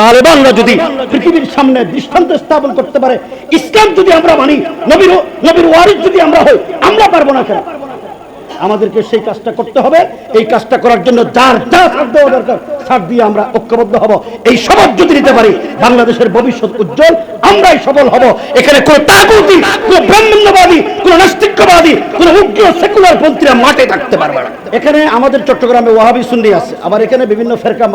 তালেবানরা যদি পৃথিবীর সামনে দৃষ্টান্ত স্থাপন করতে পারে, ইসলাম যদি আমরা মানি, নবীর নবীর ওয়ারিস যদি আমরা হই, আমরা পারব না কেন? আমাদেরকে সেই কাজটা করতে হবে। এই কাজটা করার জন্য যার যা ছাড় দেওয়া দরকার, ছাড় দিয়ে আমরা ঐক্যবদ্ধ হব। এই শপথ যদি নিতে পারি, বাংলাদেশের ভবিষ্যৎ উজ্জ্বল, আমরাই সফল হব। এখানে কোন তাগুতি, কোন ব্রাহ্মণ্যবাদী, কোন নাস্তিক্যবাদী, কোন উগ্র সেকুলার পন্থীরা মাঠে থাকতে পারবে না। এখানে আমাদের চট্টগ্রামে ওয়াহাবি সুন্নি আছে, আবার এখানে বিভিন্ন ফেরকা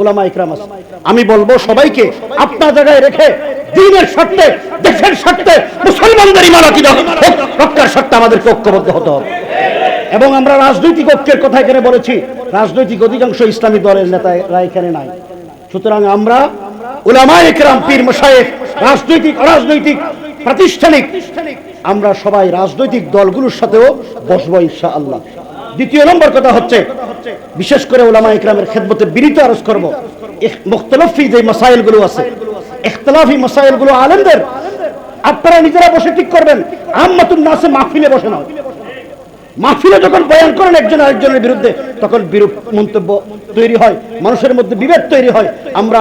উলামা ইকরাম আছে। আমি বলব সবাইকে, আপনার জায়গায় রেখে দিনের স্বার্থে, দেশের স্বার্থে মুসলমানদের ইমারতি রক্ষার স্বার্থে আমাদেরকে ঐক্যবদ্ধ হতে হবে। এবং আমরা রাজনৈতিক ঐক্যের কথা এখানে বলেছি। রাজনৈতিক অধিকাংশ ইসলামী দলের নেতারা এখানে নাই। সুতরাং আমরা উলামা একরাম পীর মশায়েক রাজনৈতিক, অরাজনৈতিক, প্রাতিষ্ঠানিক, আমরা সবাই রাজনৈতিক দলগুলোর সাথেও বসবো ইনশা আল্লাহ দ্বিতীয় নম্বর কথা হচ্ছে, বিশেষ করে ওলামা ইকরামের খেদমতে বিনীত আরজ করব মুখতলফি যে মাসাইলগুলো আছে, ইখতলাফি মাসাইলগুলো আলেমদের, আপনারা নিজেরা বসে ঠিক করবেন। আম্মাতুন নাসে মাহফিলে বসে নাও। মাহফিলে যখন বয়ান করেন একজন আরেকজনের বিরুদ্ধে, তখন বিরূপ মন্তব্য তৈরি হয়, মানুষের মধ্যে বিভেদ তৈরি হয় আমরা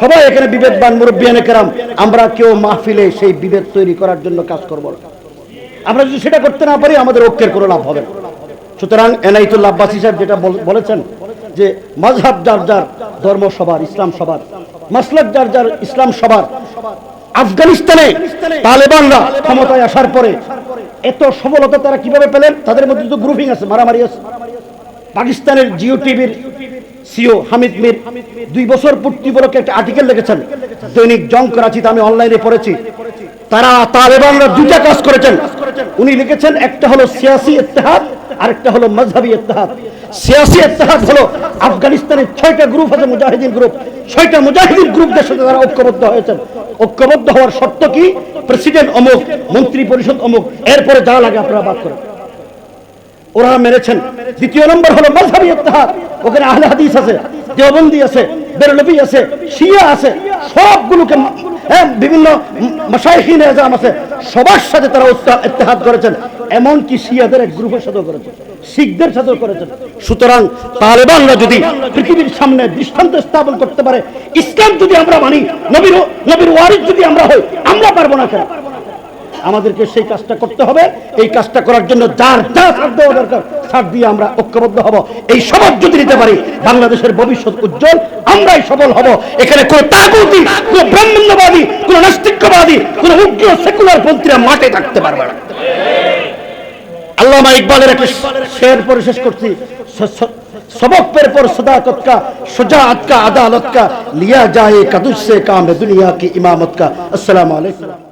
সবাই এখানে বিভেদবান মুরব্বিয়ানে কেরাম, আমরা কেউ মাহফিলে সেই বিভেদ তৈরি করার জন্য কাজ করব না আমরা যদি সেটা করতে না পারি, আমাদের ঐক্যের কোনো লাভ হবে। সুতরাং এনাইতুল্লাহ আব্বাসী সাহেব যেটা বলেছেন যে মাঝহাব যার যার ধর্ম সবার, ইসলাম সবার, মাসলাক যার যার ইসলাম সবার, আফগানিস্তানে তালেবানরা ক্ষমতায় আসার পরে এত সফলতা তারা কীভাবে পেলেন? তাদের মধ্যে তো গ্রুপিং আছে, মারামারি আছে। পাকিস্তানের জিও টিভির সিও হামিদ মির দুই বছর পূর্তি উপলক্ষে একটা আর্টিকেল লিখেছেন। দৈনিক জং করাচিতে আমি অনলাইনে পড়েছি। তারা তালেবানরা দুইটা কাজ করেছেন। উনি লিখেছেন, একটা হলো সিয়াসি ইত্তেহাদ আরেকটা হলো মজহাবি ইত্তেহাদ। সিয়াসি ইত্তেহাদ হলো আফগানিস্তানের ছয়টা গ্রুপ আছে, মুজাহিদিন গ্রুপ ছয়টা মুজাহিদিন গ্রুপদের সাথে তারা ঐক্যবদ্ধ হয়েছেন। ঐক্যবদ্ধ হওয়ার শর্ত কি? প্রেসিডেন্ট অমুক, মন্ত্রী পরিষদ অমুক, এরপরে যা লাগে আপনারা বাদ করেন। ওরা মেরেছেন। দ্বিতীয় নম্বর হলো মজহাবি ইত্তেহাদ। ওখানে আহলে হাদিস আছে, দেওবন্দি আছে, বেরলবি আছে, শিয়া আছে, সবগুলোকে হ্যাঁ, বিভিন্ন মশাইহীন এজাম আছে সবার সাথে তারা ইত্তেহাদ করেছেন এমনকি শিয়াদের এক গ্রুপের সাথেও করেছেন শিখদের সাথেও করেছেন। সুতরাং তালেবানরা যদি পৃথিবীর সামনে দৃষ্টান্ত স্থাপন করতে পারে ইসলাম যদি আমরা মানি নবীর নবীর ওয়ারিস যদি আমরা হই আমরা পারব না কেন? আমাদেরকে সেই কাজটা করতে হবে এই কাজটা করার জন্য যার যা ছাড় দেওয়া দরকার ছাড় দিয়ে আমরা ঐক্যবদ্ধ হব এই শপথ যদি নিতে পারি বাংলাদেশের ভবিষ্যৎ উজ্জ্বল আমরাই সফল হব এখানে কোন তাগুতি কোন ব্রাহ্মণ্যবাদী কোন নাস্তিক্যবাদী কোন উগ্র সেকুলার পন্থীরা মাঠে থাকতে পারবে না আল্লামা ইকবালের একটা শের পরে শেষ করছি স- স- सबक पर पर सदाकत का शुजात का अदालत का लिया जाए कदुस से काम है दुनिया की इमामत का अस्सलाम वालेकुम